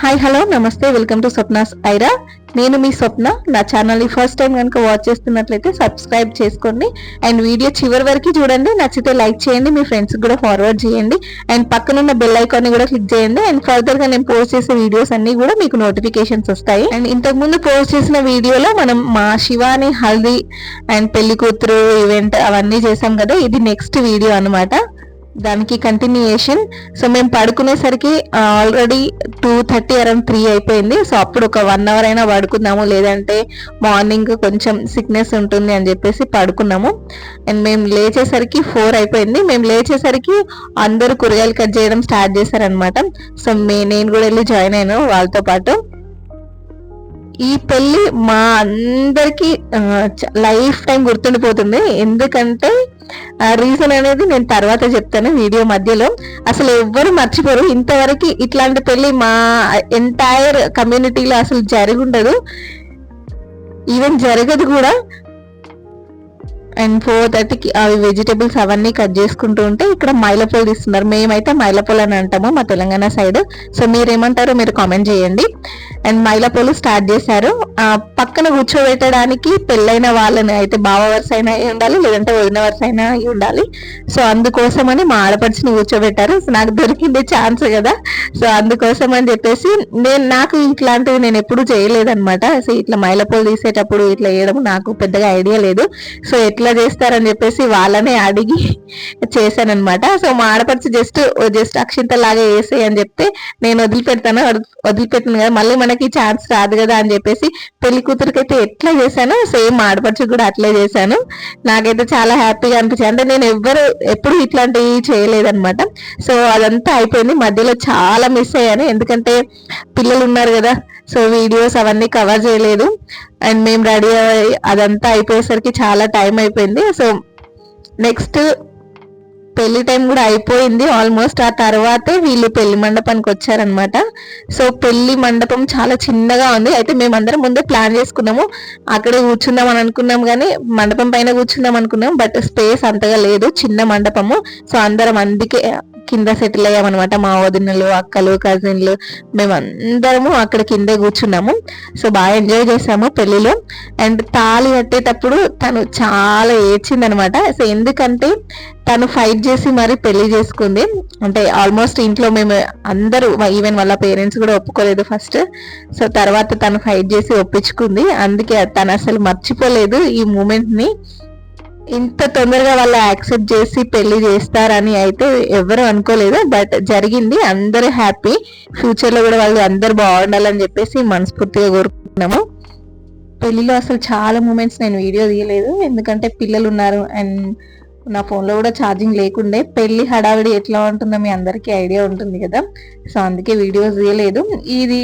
Hi hello namaste welcome to Swapna's Aira నేను మీ స్వప్న నా ఛానల్ని ఫస్ట్ టైం కనుక వాచ్ చేస్తున్నట్లయితే సబ్స్క్రైబ్ చేసుకోండి. అండ్ వీడియో చివరి వరకు చూడండి. నచ్చితే లైక్ చేయండి. మీ ఫ్రెండ్స్కి కూడా ఫార్వర్డ్ చేయండి. అండ్ పక్కనున్న బెల్ ఐకాన్ని కూడా క్లిక్ చేయండి. అండ్ ఫర్దర్గా నేను పోస్ట్ చేసే వీడియోస్ అన్నీ కూడా మీకు నోటిఫికేషన్స్ వస్తాయి. అండ్ ఇంతకుముందు పోస్ట్ చేసిన వీడియోలో మనం మా శివాని హల్దీ అండ్ పెళ్ళి కూతురు ఈవెంట్ అవన్నీ చేసాం కదా. ఇది నెక్స్ట్ వీడియో అనమాట దానికి కంటిన్యూయేషన్ సో మేము పడుకునేసరికి already two thirty around three అయిపోయింది. సో అప్పుడు ఒక వన్ అవర్ అయినా పడుకుందాము లేదంటే మార్నింగ్ కొంచెం సిక్నెస్ ఉంటుంది అని చెప్పేసి పడుకున్నాము. అండ్ మేము లేచేసరికి ఫోర్ అయిపోయింది. మేము లేచేసరికి అందరూ కూరగాయలు కట్ చేయడం స్టార్ట్ చేశారనమాట సో మే నేను కూడా వెళ్ళి జాయిన్ అయ్యాను వాళ్ళతో పాటు. ఈ పెళ్ళి మా అందరికీ లైఫ్ టైం గుర్తుండిపోతుంది. ఎందుకంటే రీజన్ అనేది నేను తర్వాత చెప్తాను వీడియో మధ్యలో. అసలు ఎవ్వరు మర్చిపోరు. ఇంతవరకు ఇట్లాంటి పెళ్ళి మా ఎంటైర్ కమ్యూనిటీలో అసలు జరిగి ఉండదు ఈవెన్ జరగదు కూడా. అండ్ ఫోర్ థర్టీకి అవి వెజిటేబుల్స్ అవన్నీ కట్ చేసుకుంటూ ఉంటే ఇక్కడ మైలపూలు తీస్తున్నారు మేమైతే మైలపూలు అని అంటాము మా తెలంగాణ సైడ్ సో మీరేమంటారో మీరు కామెంట్ చేయండి. అండ్ మైలపూలు స్టార్ట్ చేశారు. పక్కన కూర్చోబెట్టడానికి పెళ్ళైన వాళ్ళని అయితే బావ వరుస అయినా అయి ఉండాలి లేదంటే వదిన వరుస అయినా అయి ఉండాలి. సో అందుకోసమని మా ఆడపడిచిని కూర్చోబెట్టారు. నాకు దొరికింది ఛాన్స్ కదా. సో అందుకోసం అని చెప్పేసి నేను నాకు ఇట్లాంటివి నేను ఎప్పుడు చేయలేదన్నమాట. సో ఇట్లా మైలపూలు తీసేటప్పుడు ఇట్లా వేయడం నాకు పెద్దగా ఐడియా లేదు. సో ఎట్లా ఇట్లా చేస్తారని చెప్పేసి వాళ్ళనే అడిగి చేశానమాట సో మా ఆడపడిచి జస్ట్ జస్ట్ అక్షింత లాగా వేసే అని చెప్తే నేను వదిలిపెడతాను వదిలిపెట్టాను కదా మళ్ళీ మనకి ఛాన్స్ రాదు కదా అని చెప్పేసి పెళ్ళి కూతురికి అయితే ఎట్లా చేశాను సేమ్ ఆడపడిచి కూడా అట్లే చేశాను. నాకైతే చాలా హ్యాపీగా అనిపించింది. అంటే నేను ఎవ్వరు ఎప్పుడు ఇట్లాంటివి చేయలేదనమాట సో అదంతా అయిపోయింది. మధ్యలో చాలా మిస్ అయ్యాను. ఎందుకంటే పిల్లలు ఉన్నారు కదా సో వీడియోస్ అవన్నీ కవర్ చేయలేదు. అండ్ మేము రెడీ అదంతా అయిపోయేసరికి చాలా టైం అయిపోయింది. సో నెక్స్ట్ పెళ్ళి టైం కూడా అయిపోయింది ఆల్మోస్ట్. ఆ తర్వాతే వీళ్ళు పెళ్ళి మండపానికి వచ్చారనమాట. సో పెళ్ళి మండపం చాలా చిన్నగా ఉంది. అయితే మేమందరం ముందే ప్లాన్ చేసుకున్నాము. అక్కడే కూర్చుందాం అని అనుకున్నాం కానీ మండపం పైన కూర్చుందాం అనుకున్నాం. బట్ స్పేస్ అంతగా లేదు. చిన్న మండపము. సో అందరం అందుకే కింద సెటిల్ అయ్యామన్నమాట. మా వదినలు అక్కలు కజిన్లు మేమందరము అక్కడ కిందే కూర్చున్నాము. సో బాగా ఎంజాయ్ చేసాము పెళ్ళిలో అండ్ తాళి కట్టేటప్పుడు తను చాలా ఏడ్చిందనమాట సో ఎందుకంటే తను ఫైట్ చేసి మరి పెళ్ళి చేసుకుంది. అంటే ఆల్మోస్ట్ ఇంట్లో మేము అందరూ ఈవెన్ వాళ్ళ పేరెంట్స్ కూడా ఒప్పుకోలేదు ఫస్ట్ సో తర్వాత తను ఫైట్ చేసి ఒప్పించుకుంది. అందుకే తను అసలు మర్చిపోలేదు ఈ మూమెంట్ని. ఇంత తొందరగా వాళ్ళు యాక్సెప్ట్ చేసి పెళ్ళి చేస్తారని అయితే ఎవరు అనుకోలేదు బట్ జరిగింది. అందరూ హ్యాపీ. ఫ్యూచర్లో కూడా వాళ్ళు అందరు బాగుండాలని చెప్పేసి మనస్ఫూర్తిగా కోరుకుంటున్నాము. పెళ్ళిలో అసలు చాలా మూమెంట్స్ నేను వీడియో తీయలేదు. ఎందుకంటే పిల్లలు ఉన్నారు అండ్ నా ఫోన్లో కూడా ఛార్జింగ్ లేకుండే. పెళ్ళి హడావిడి ఎట్లా ఉంటుందో మీ అందరికీ ఐడియా ఉంటుంది కదా. సో అందుకే వీడియోస్ తీయలేదు. ఇది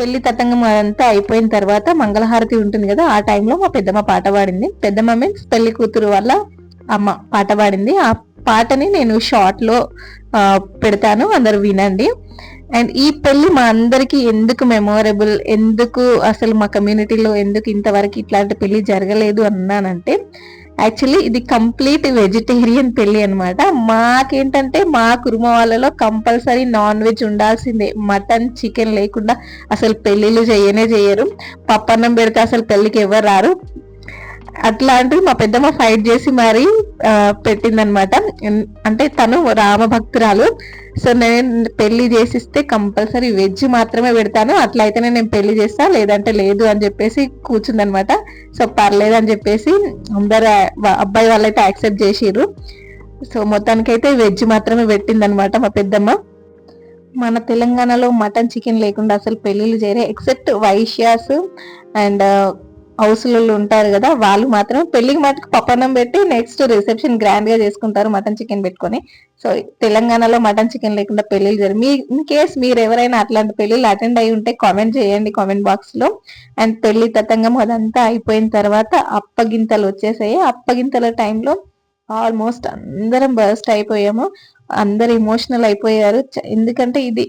పెళ్ళి తతంగం అంతా అయిపోయిన తర్వాత మంగళహారతి ఉంటుంది కదా ఆ టైంలో మా పెద్దమ్మ పాట పాడింది. పెద్దమ్మ మీన్స్ పెళ్ళి కూతురు వల్ల అమ్మ పాట పాడింది. ఆ పాటని నేను షార్ట్లో పెడతాను. అందరు వినండి. అండ్ ఈ పెళ్ళి మా అందరికీ ఎందుకు మెమొరబుల్ ఎందుకు అసలు మా కమ్యూనిటీలో ఎందుకు ఇంతవరకు ఇట్లాంటి పెళ్ళి జరగలేదు అన్నానంటే యాక్చువల్లీ ఇది కంప్లీట్ వెజిటేరియన్ పెళ్ళి అనమాట మాకేంటంటే మా కుటుంబ వాళ్ళలో కంపల్సరీ నాన్ వెజ్ ఉండాల్సిందే. మటన్ చికెన్ లేకుండా అసలు పెళ్ళిళ్ళు చేయనే చేయరు. పప్పన్నం పెడితే అసలు పెళ్ళికి ఎవరు రారు. అట్లాంటివి మా పెద్దమ్మ ఫైట్ చేసి మరి పెట్టిందనమాట అంటే తను రామభక్తురాలు. సో నేను పెళ్ళి చేసిస్తే కంపల్సరీ వెజ్ మాత్రమే పెడతాను. అట్లా అయితేనే నేను పెళ్ళి చేస్తా. లేదంటే లేదు అని చెప్పేసి కూర్చుందనమాట సో పర్లేదు అని చెప్పేసి అందరు అబ్బాయి వాళ్ళైతే యాక్సెప్ట్ చేసిర్రు. సో మొత్తానికైతే వెజ్ మాత్రమే పెట్టిందనమాట మా పెద్దమ్మ. మన తెలంగాణలో మటన్ చికెన్ లేకుండా అసలు పెళ్ళిళ్ళు చేయరు ఎక్సెప్ట్ వైశ్యాస్ అండ్ హౌస్లలో ఉంటారు కదా వాళ్ళు మాత్రం పెళ్ళికి మటుకు పప్పన్నం పెట్టి నెక్స్ట్ రిసెప్షన్ గ్రాండ్గా చేసుకుంటారు మటన్ చికెన్ పెట్టుకొని. సో తెలంగాణలో మటన్ చికెన్ లేకుండా పెళ్ళిలు జరిగి మీ ఇన్ కేస్ మీరు ఎవరైనా అట్లాంటి పెళ్ళిళ్ళు అటెండ్ అయి ఉంటే కామెంట్ చేయండి కామెంట్ బాక్స్లో. అండ్ పెళ్ళి తతంగం అదంతా అయిపోయిన తర్వాత అప్పగింతలు వచ్చేసాయి. అప్పగింతల టైంలో ఆల్మోస్ట్ అందరం బర్స్ట్ అయిపోయాము. అందరు ఇమోషనల్ అయిపోయారు. ఎందుకంటే ఇది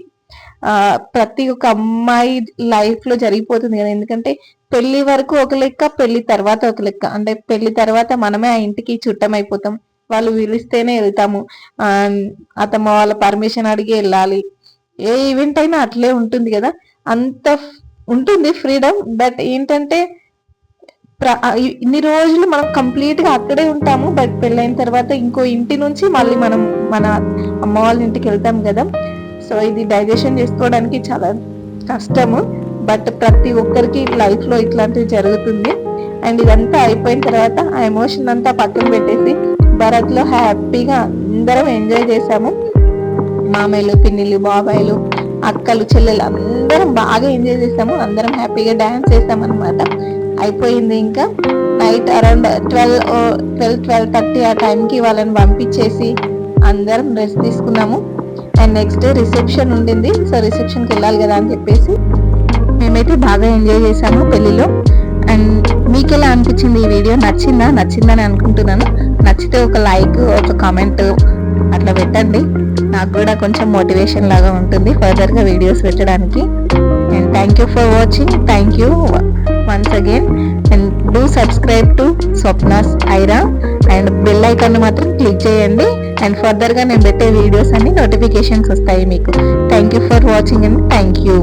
ప్రతి ఒక్క అమ్మాయి లైఫ్లో జరిగిపోతుంది కదా. ఎందుకంటే పెళ్ళి వరకు ఒక లెక్క పెళ్ళి తర్వాత ఒక లెక్క. అంటే పెళ్ళి తర్వాత మనమే ఆ ఇంటికి చుట్టం అయిపోతాం. వాళ్ళు పిలిస్తేనే వెళ్తాము. అతమ్మ వాళ్ళ పర్మిషన్ అడిగి వెళ్ళాలి. ఏ ఈవెంట్ అయినా అట్లే ఉంటుంది కదా. అంత ఉంటుంది ఫ్రీడమ్ బట్ ఏంటంటే ఇన్ని రోజులు మనం కంప్లీట్గా అక్కడే ఉంటాము. బట్ పెళ్ళైన తర్వాత ఇంకో ఇంటి నుంచి మళ్ళీ మనం మన అమ్మ వాళ్ళ ఇంటికి వెళ్తాం కదా. సో ఇది డైజెషన్ చేసుకోవడానికి చాలా కష్టము. బట్ ప్రతి ఒక్కరికి లైఫ్లో ఇట్లాంటివి జరుగుతుంది. అండ్ ఇదంతా అయిపోయిన తర్వాత ఆ ఎమోషన్ అంతా పక్కన పెట్టేసి భరత్లో హ్యాపీగా అందరం ఎంజాయ్ చేసాము మామయ్యలు పిన్నిలు బాబాయిలు అక్కలు చెల్లెలు అందరం బాగా ఎంజాయ్ చేసాము అందరం హ్యాపీగా డాన్స్ చేసాం అనమాట అయిపోయింది ఇంకా. Night around twelve twelve twelve thirty ఆ టైంకి వాళ్ళని పంపించేసి అందరం రెస్ట్ తీసుకున్నాము. అండ్ నెక్స్ట్ రిసెప్షన్ ఉండింది. సో రిసెప్షన్కి వెళ్ళాలి కదా అని చెప్పేసి మేమైతే బాగా ఎంజాయ్ చేసాము పెళ్ళిలో. అండ్ మీకు ఎలా అనిపించింది ఈ వీడియో? నచ్చిందా? నచ్చిందని అనుకుంటున్నాను. నచ్చితే ఒక లైక్ ఒక కామెంట్ అట్లా పెట్టండి. నాకు కూడా కొంచెం మోటివేషన్ లాగా ఉంటుంది ఫర్దర్గా వీడియోస్ పెట్టడానికి. And thank you for watching. Thank you once again. And do subscribe to Swapna's Aira. And bell icon మాత్రం క్లిక్ చేయండి. అండ్ ఫర్దర్గా నేను పెట్టే వీడియోస్ అన్ని నోటిఫికేషన్స్ వస్తాయి మీకు. Thank you for watching and thank you.